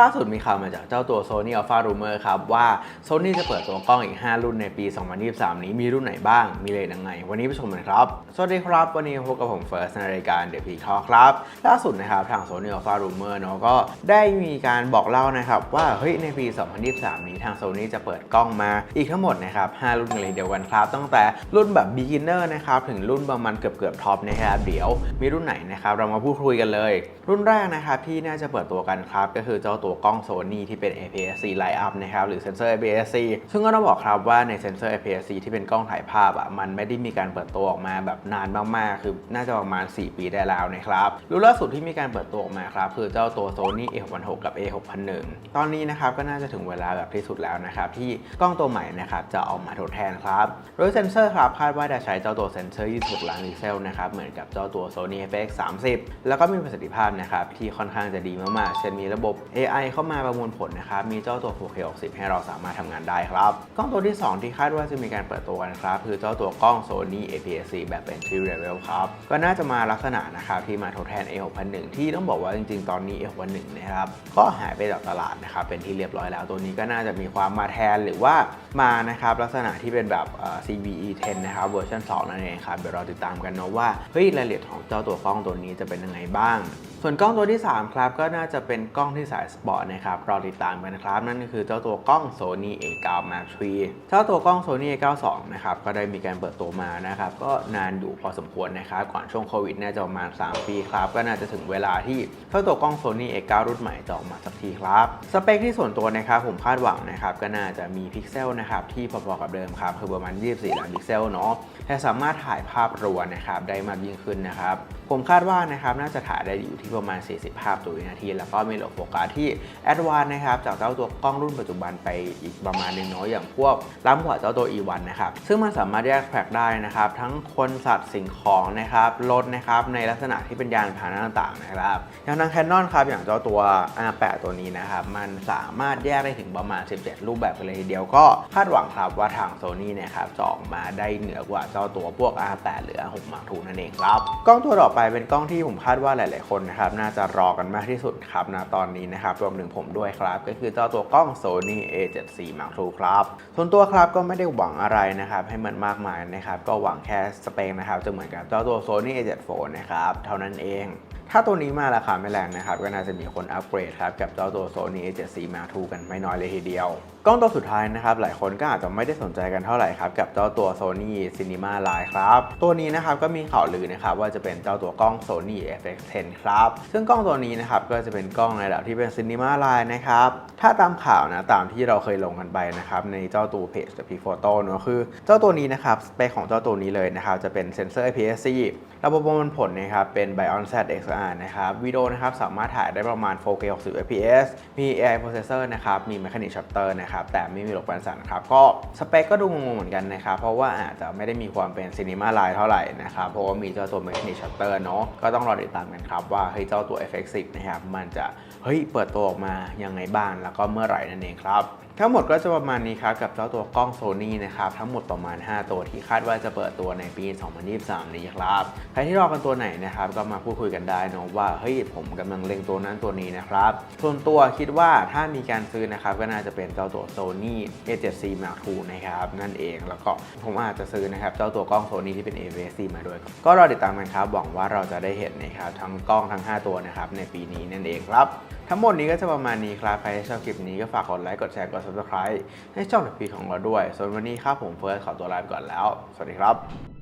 ล่าสุดมีข่าวมาจากเจ้าตัว Sony Alpha Rumor ครับ ว่า Sony จะเปิดตัวกล้องอีก 5 รุ่นในปี 2023 นี้มีรุ่นไหนบ้าง มีเลทยังไง วันนี้ไปชมกันครับ สวัสดีครับ วันนี้พบกับผมเฟิร์สในรายการ The Peak Talk ครับ ล่าสุดนะครับทาง Sony Alpha Rumor เนาะก็ได้มีการบอกเล่านะครับ ว่าเฮ้ยในปี 2023 นี้ทาง Sony จะเปิดกล้องมาอีกทั้งหมดนะครับ 5 รุ่นกันเลยเดียวกันครับ ตั้งแต่รุ่นแบบ beginner นะครับถึงรุ่นประมาณเกือบเกือบท็อปนะครับเดี๋ยวมีรุ่นไหนนะครับเรามาพูดคุยกันเลย รุ่นแรกนะครับที่น่าจะเปิดตัวกันครับก็คือเจ้าตัวกล้อง Sony ที่เป็น APS-C Line-Up นะครับหรือเซนเซอร์ APS-C ซึ่งก็ต้องบอกครับว่าในเซนเซอร์ APS-C ที่เป็นกล้องถ่ายภาพอะมันไม่ได้มีการเปิดตัวออกมาแบบนานมากๆ คือน่าจะประมาณ 4 ปีได้แล้วนะครับรุ่นล่าสุดที่มีการเปิดตัวออกมาครับคือเจ้าตัว Sony A616 กับ A6001 ตอนนี้นะครับก็น่าจะถึงเวลาแบบที่สุดแล้วนะครับที่กล้องตัวใหม่นะครับจะออกมาทดแทนครับโดยเซนเซอร์ครับคาดว่าจะใช้เจ้าตัวเซนเซอร์26ล้านพิกเซลนะครับเหมือนกับเจ้าตัว Sony FX 30แล้วก็มีประสิทธิภาพนะครับที่ค่อนข้างจะดีมากๆเช่นมีระบบ AI เข้ามาประมวลผลนะครับ มีเจ้าตัว 4K 60 ให้เราสามารถทำงานได้ครับ กล้องตัวที่ 2 ที่คาดว่าจะมีการเปิดตัวกันครับ คือเจ้าตัวกล้อง Sony APS-C แบบ entry level ครับ ก็น่าจะมาลักษณะนะครับที่มาทดแทน A6001 ที่ต้องบอกว่าจริงๆ ตอนนี้ A61 นะครับ ก็หายไปจากตลาดนะครับ เป็นที่เรียบร้อยแล้ว ตัวนี้ก็น่าจะมีความมาแทนหรือว่ามานะครับลักษณะที่เป็นแบบเอ่อ CVE 10นะครับเวอร์ชัน2นั่นเองครับเดี๋ยวเราติดตามกันเนาะว่าเฮ้ยรายละเอียดของเจ้าตัวกล้องตัวนี้จะเป็นยังไงบ้าง ส่วนกล้องตัวที่ 3 ครับ ก็น่าจะเป็นกล้องที่สายสปอร์ตนะครับรอติดตามกันนะครับ นั่นก็คือเจ้าตัวกล้อง Sony A9 Mark III เจ้าตัวกล้อง Sony A92 นะครับก็ได้มีการเปิดตัวมานะครับ ก็นานอยู่พอสมควรนะครับก่อนช่วงโควิดน่าจะประมาณ 3 ปีครับ ก็น่าจะถึงเวลาที่เจ้าตัวกล้อง Sony A9 รุ่นใหม่จะออกมาสักทีครับสเปคที่ส่วนตัวนะครับผมคาดหวังนะครับก็น่าจะมีพิกเซลนะครับที่พอๆกับเดิมครับคือประมาณ 24ล้านพิกเซลเนาะแต่สามารถถ่ายภาพรวนะครับได้มากยิ่งขึ้นนะครับผมคาดว่านะครับน่าจะถ่ายได้อยู่ที่ประมาณ 40 ภาพต่อวินาที แล้วก็มีโหลดโฟกัสที่แอดวานนะครับจากเจ้าตัวกล้องรุ่นปัจจุบันไปอีกประมาณหนึงเนาะอย่างพวกล้ำกว่าเจ้าตัว E1 นะครับซึ่งมันสามารถแยกแพร็กได้นะครับทั้งคนสัตว์สิ่งของนะครับรถนะครับในลักษณะที่เป็นยานพาหนะต่างๆนะครับอย่างทาง Canon ครับอย่างเจ้าตัว R8 ตัวนี้นะครับมันสามารถแยกได้ถึงประมาณ 17 รูปแบบกันเลยทีเดียวก็คาดหวังครับว่าทาง Sony เนะครับจะออกมาได้เหนือกว่าเจ้าตัวพวก R8 หรือ R6 Mark II นั่นเองครับกล้องตัวต่อไปเป็นกล้องที่ผมคาดว่าหลาย ๆคนนะครับน่าจะรอกันมากที่สุดครับนะตอนนี้นะครับรวมถึงผมด้วยครับ ก็คือเจ้าตัวกล้อง Sony A74 Mark II ครับส่วนตัวครับก็ไม่ได้หวังอะไรนะครับให้มันมากมายนะครับก็หวังแค่สเปคนะครับจะเหมือนกับเจ้าตัว Sony A74 นะครับเท่านั้นเอง ถ้าตัวนี้มาราคาไม่แรงนะครับ ก็น่าจะมีคนอัปเกรดครับ กับเจ้าตัว Sony A7C Mark II กันไม่น้อยเลยทีเดียว กล้องตัวสุดท้ายนะครับ หลายคนก็อาจจะไม่ได้สนใจกันเท่าไหร่ครับ กับเจ้าตัว Sony Cinema Line ครับ ตัวนี้นะครับก็มีข่าวลือนะครับว่าจะเป็นเจ้าตัวกล้อง Sony FX10 ครับ ซึ่งกล้องตัวนี้นะครับก็จะเป็นกล้องในระดับที่เป็น Cinema Line นะครับ ถ้าตามข่าวนะตามที่เราเคยลงกันไปนะครับในเจ้าตัวเพจ The p Photo เนอะคือ เจ้าตัวนี้นะครับสเปคของเจ้าตัวนี้เลยนะครับจะเป็นเซนเซอร์ APS-C ระบบประมวลผลนะครับเป็น Bion Z XR นะครับวิดีโอนะครับสามารถถ่ายได้ประมาณ 4K 60 fps มี AI processor นะครับ มี Mechanic Shutter นะครับ แต่ไม่มีระบบการสั่นครับ ก็สเปคก็ดูงงๆเหมือนกันนะครับ เพราะว่าอาจจะไม่ได้มีความเป็น Cinema Line เท่าไหร่นะครับ เพราะว่ามีเจ้าตัว Mechanic Shutter เนาะก็ต้องรอติดตามกันครับว่าเฮ้ยเจ้าตัว FX10 นะครับ มันจะเฮ้ยเปิดตัวออกมายังไงบ้างแล้วก็เมื่อไหร่นั่นเองครับทั้งหมดก็จะประมาณนี้ครับกับเจ้าตัวกล้อง Sony นะครับทั้งหมดประมาณ 5 ตัวที่คาดว่าจะเปิดตัวในปี 2023 นี้ครับใครที่รอกันตัวไหนนะครับก็มาพูดคุยกันได้นะว่าเฮ้ยผมกำลังเล็งตัวนั้นตัวนี้นะครับส่วนตัวคิดว่าถ้ามีการซื้อนะครับก็น่าจะเป็นเจ้าตัว Sony A7C Mark II นะครับนั่นเองแล้วก็ผมอาจจะซื้อนะครับเจ้าตัวกล้อง Sony ที่เป็น APS-C มาด้วย ก็รอติดตามกันครับหวังว่าเราจะได้เห็นนะครับทั้งกล้องทั้ง 5 ตัวนะครับในปีนี้นั่นเองครับทั้งหมดนี้ก็จะประมาณนี้ครับ ใครที่ชอบคลิปนี้ก็ฝากกดไลค์ กดแชร์ กด subscribe ให้ช่องหนังพีของเราด้วย ส่วนวันนี้ครับผมเฟิร์สขอตัวลาไปก่อนแล้ว สวัสดีครับ